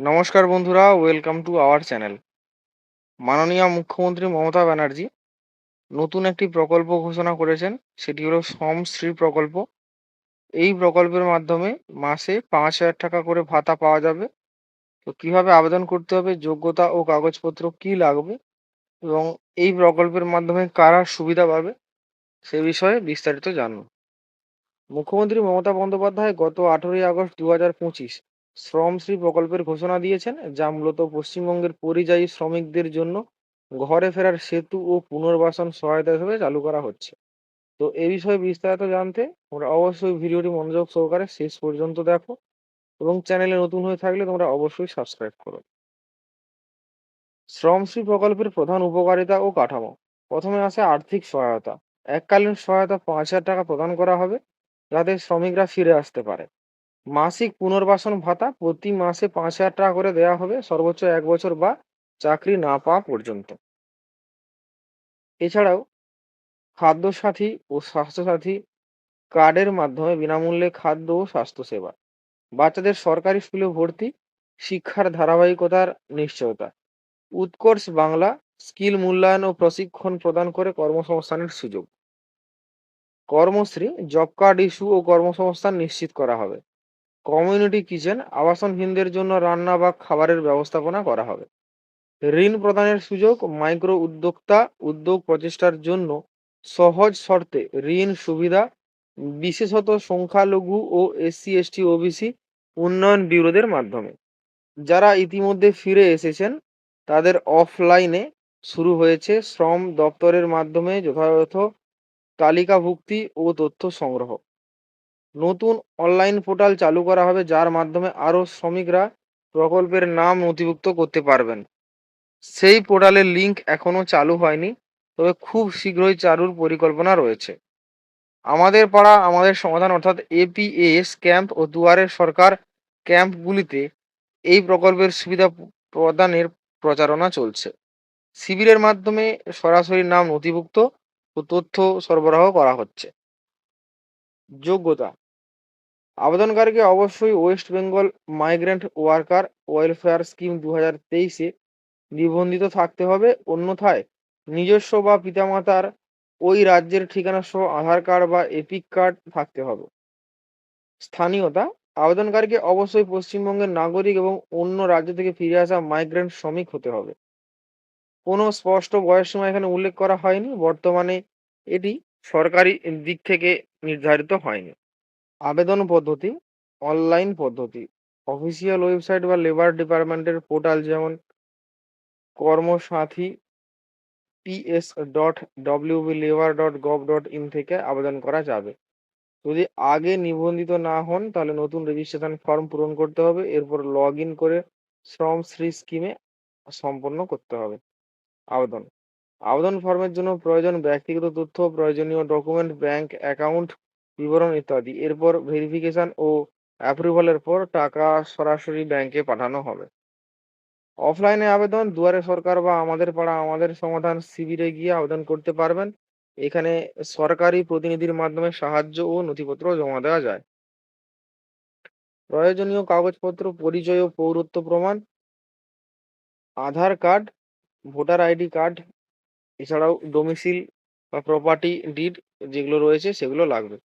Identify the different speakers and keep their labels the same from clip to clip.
Speaker 1: নমস্কার বন্ধুরা welcome to our channel মাননীয় মুখ্যমন্ত্রী মমতা ব্যানার্জি নতুন একটি প্রকল্প ঘোষণা করেছেন, সেটি হলো শ্রী প্রকল্প। এই প্রকল্পের মাধ্যমে মাসে পাঁচ হাজার টাকা করে ভাতা পাওয়া যাবে। তো কীভাবে আবেদন করতে হবে, যোগ্যতা ও কাগজপত্র কি লাগবে এবং এই প্রকল্পের মাধ্যমে কারা সুবিধা পাবে, সে বিষয়ে বিস্তারিত জানুন। মুখ্যমন্ত্রী মমতা বন্দ্যোপাধ্যায় গত আঠেরোই আগস্ট দু হাজার পঁচিশ শ্রমশ্রী প্রকল্পের ঘোষণা দিয়েছেন, যা মূলত পশ্চিমবঙ্গের পরিযায়ী শ্রমিকদের জন্য ঘরে ফেরার সেতু ও পুনর্বাসন সহায়তা হিসেবে চালু করা হচ্ছে। তো এ বিষয়ে বিস্তারিত জানতে তোমরা অবশ্যই ভিডিওটি মনোযোগ সহকারে শেষ পর্যন্ত দেখো এবং চ্যানেলে নতুন হয়ে থাকলে তোমরা অবশ্যই সাবস্ক্রাইব করো। শ্রমশ্রী প্রকল্পের প্রধান উপকারিতা ও কাঠামো। প্রথমে আসে আর্থিক সহায়তা। এককালীন সহায়তা পাঁচ হাজার টাকা প্রদান করা হবে, যাতে শ্রমিকরা ফিরে আসতে পারে। মাসিক পুনর্বাসন ভাতা প্রতি মাসে পাঁচ হাজার টাকা করে দেওয়া হবে, সর্বোচ্চ এক বছর বা চাকরি না পাওয়া পর্যন্ত। এছাড়াও খাদ্যসাথী ও স্বাস্থ্যসাথী কার্ডের মাধ্যমে বিনামূল্যে খাদ্য ও স্বাস্থ্যসেবা। বাচ্চাদের সরকারি স্কুলে ভর্তি, শিক্ষার ধারাবাহিকতার নিশ্চয়তা, উৎকর্ষ বাংলা, স্কিল মূল্যায়ন ও প্রশিক্ষণ প্রদান করে কর্মসংস্থানের সুযোগ। কর্মশ্রী, জব কার্ড ইস্যু ও কর্মসংস্থান নিশ্চিত করা হবে। কমিউনিটি কিচেন আবাসনহীনদের জন্য রান্না বা খাবারের ব্যবস্থাপনা করা হবে। ঋণ প্রদানের সুযোগ মাইক্রো উদ্যোক্তা উদ্যোগ প্রচেষ্টার জন্য সহজ শর্তে ঋণ সুবিধা, বিশেষত সংখ্যালঘু ও এসসি এসটি ওবিসি উন্নয়ন ব্যুরোদের মাধ্যমে। যারা ইতিমধ্যে ফিরে এসেছেন, তাদের অফলাইনে শুরু হয়েছে শ্রম দপ্তরের মাধ্যমে যথাযথ তালিকাভুক্তি ও তথ্য সংগ্রহ। নতুন অনলাইন পোর্টাল চালু করা হবে, যার মাধ্যমে আরও শ্রমিকরা প্রকল্পের নাম নথিভুক্ত করতে পারবেন। সেই পোর্টালের লিঙ্ক এখনও চালু হয়নি, তবে খুব শীঘ্রই চালুর পরিকল্পনা রয়েছে। আমাদের পাড়া, আমাদের সমাধান অর্থাৎ এপিএস ক্যাম্প ও দুয়ারের সরকার ক্যাম্পগুলিতে এই প্রকল্পের সুবিধা প্রদানের প্রচারণা চলছে। শিবিরের মাধ্যমে সরাসরি নাম নথিভুক্ত ও তথ্য সরবরাহ করা হচ্ছে। যোগ্যতা আবেদনকারীকে অবশ্যই West Bengal migrant worker welfare scheme দু হাজার তেইশে নিবন্ধিত থাকতে হবে। অন্যথায় নিজস্ব বা পিতামাতার ওই রাজ্যের ঠিকানা সহ আধার কার্ড বা এপিক কার্ড থাকতে হবে। স্থানীয়তা, আবেদনকারীকে অবশ্যই পশ্চিমবঙ্গের নাগরিক এবং অন্য রাজ্য থেকে ফিরে আসা মাইগ্রেন্ট শ্রমিক হতে হবে। কোনো স্পষ্ট বয়সসীমা এখানে উল্লেখ করা হয়নি, বর্তমানে এটি সরকারি দিক থেকে নির্ধারিত হয়নি। আবেদন পদ্ধতি, অনলাইন পদ্ধতি অফিসিয়াল ওয়েবসাইট বা লেবার ডিপার্টমেন্টের পোর্টাল যেমন Karmasathi PS dot WB labour dot gov dot in থেকে আবেদন করা যাবে। যদি আগে নিবন্ধিত না হন, তাহলে নতুন রেজিস্ট্রেশন ফর্ম পূরণ করতে হবে, এরপর লগ ইন করে শ্রমশ্রী স্কিমে সম্পন্ন করতে হবে। আবেদন আবেদন ফর্মের জন্য প্রয়োজন ব্যক্তিগত তথ্য, প্রয়োজনীয় ডকুমেন্ট ব্যাংক অ্যাকাউন্ট বিবরণ ইত্যাদি। এরপর ভেরিফিকেশন ও অ্যাপ্রুভালের পর টাকা সরাসরি ব্যাংকে পাঠানো হবে। অফলাইনে আবেদন, দুয়ারে সরকার বা আমাদের পাড়া আমাদের সমাধান শিবিরে গিয়ে আবেদন করতে পারবেন। এখানে সরকারি প্রতিনিধির মাধ্যমে সাহায্য ও নথিপত্র জমা দেওয়া যায়। প্রয়োজনীয় কাগজপত্র, পরিচয় ও পৌরত্ব প্রমাণ, Aadhaar card, voter ID card, এছাড়াও ডোমিসিল বা প্রপার্টি ডিড যেগুলো রয়েছে সেগুলো লাগবে।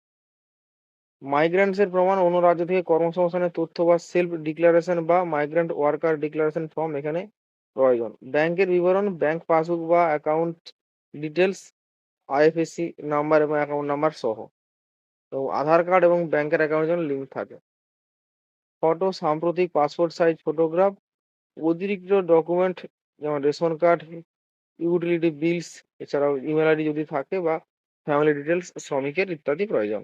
Speaker 1: মাইগ্রেন্টসের প্রমাণ অন্য রাজ্য থেকে কর্মসংস্থানের তথ্য বা সেলফ ডিক্লারেশন বা মাইগ্রেন্ট ওয়ার্কার ডিক্লারেশন ফর্ম এখানে প্রয়োজন। ব্যাংকের বিবরণ ব্যাংক পাসবুক বা অ্যাকাউন্ট ডিটেলস আইএফএসসি নাম্বার এবং অ্যাকাউন্ট নাম্বার সহ। তো আধার কার্ড এবং ব্যাংকের অ্যাকাউন্টের জন্য লিঙ্ক থাকে। ফটো সাম্প্রতিক পাসপোর্ট সাইজ ফটোগ্রাফ অতিরিক্ত ডকুমেন্ট যেমন রেশন কার্ড ইউটিলিটি বিলস এছাড়াও ইমেল আইডি যদি থাকে বা ফ্যামিলি ডিটেলস শ্রমিকের ইত্যাদি প্রয়োজন।